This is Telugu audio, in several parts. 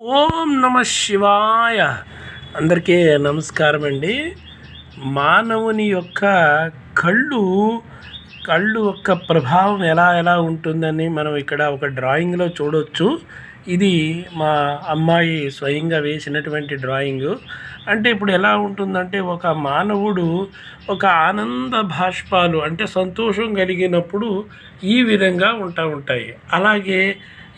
ఓం నమ శివాయ. అందరికీ నమస్కారం అండి మానవుని యొక్క కళ్ళు కళ్ళు యొక్క ప్రభావం ఎలా ఎలా ఉంటుందని మనం ఇక్కడ ఒక డ్రాయింగ్లో చూడవచ్చు ఇది మా అమ్మాయి స్వయంగా వేసినటువంటి డ్రాయింగ్ అంటే ఇప్పుడు ఎలా ఉంటుందంటే ఒక మానవుడు ఒక ఆనంద భాష్పాలు అంటే సంతోషం కలిగినప్పుడు ఈ విధంగా ఉంటా ఉంటాయి. అలాగే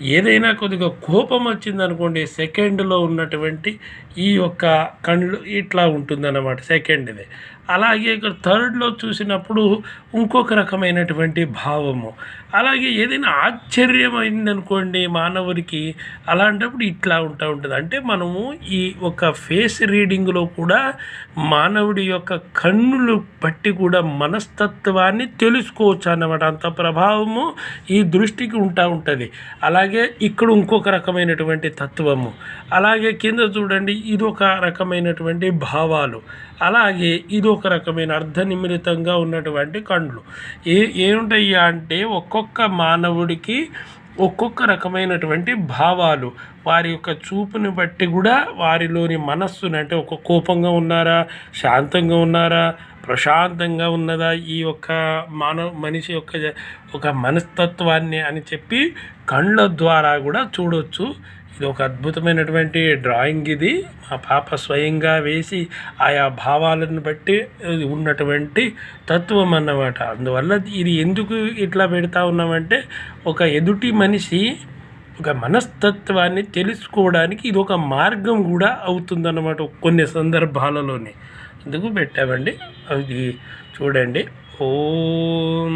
ఏదైనా కొద్దిగా కోపం వచ్చిందనుకోండి సెకండ్లో ఉన్నటువంటి ఈ యొక్క కళ్ళు ఇట్లా ఉంటుందన్నమాట సెకండ్ది అలాగే ఇక్కడ థర్డ్లో చూసినప్పుడు ఇంకొక రకమైనటువంటి భావము. అలాగే ఏదైనా ఆశ్చర్యమైందనుకోండి మానవుడికి అలాంటప్పుడు ఇట్లా ఉంటా ఉంటుంది. అంటే మనము ఈ ఒక ఫేస్ రీడింగ్లో కూడా మానవుడి యొక్క కన్నులు బట్టి కూడా మనస్తత్వాన్ని తెలుసుకోవచ్చు అన్నమాట. అంత ప్రభావము ఈ దృష్టికి ఉంటా ఉంటుంది. అలాగే ఇక్కడ ఇంకొక రకమైనటువంటి తత్వము. అలాగే కింద చూడండి ఇది ఒక రకమైనటువంటి భావాలు. అలాగే ఇది ఒక రకమైన అర్ధనిమిలితంగా ఉన్నటువంటి కండ్లు. ఏ ఏముంటాయి అంటే ఒక్కొక్క మానవుడికి ఒక్కొక్క రకమైనటువంటి భావాలు. వారి యొక్క చూపుని బట్టి కూడా వారిలోని మనస్సుని అంటే ఒక కోపంగా ఉన్నారా? శాంతంగా ఉన్నారా? ప్రశాంతంగా ఉన్నదా ఈ యొక్క మానవ మనిషి యొక్క ఒక మనస్తత్వాన్ని అని చెప్పి కళ్ళ ద్వారా కూడా చూడవచ్చు ఇది ఒక అద్భుతమైనటువంటి డ్రాయింగ్ ఇది. మా పాప స్వయంగా వేసి ఆయా భావాలను బట్టి ఉన్నటువంటి తత్వం అన్నమాట. అందువల్ల ఇది ఎందుకు ఇట్లా పెడతా ఉన్నామంటే ఒక ఎదుటి మనిషి ఒక మనస్తత్వాన్ని తెలుసుకోవడానికి ఇది ఒక మార్గం కూడా అవుతుందన్నమాట కొన్ని సందర్భాలలోనే. ఎందుకు పెట్టామండి? అది చూడండి. ఓం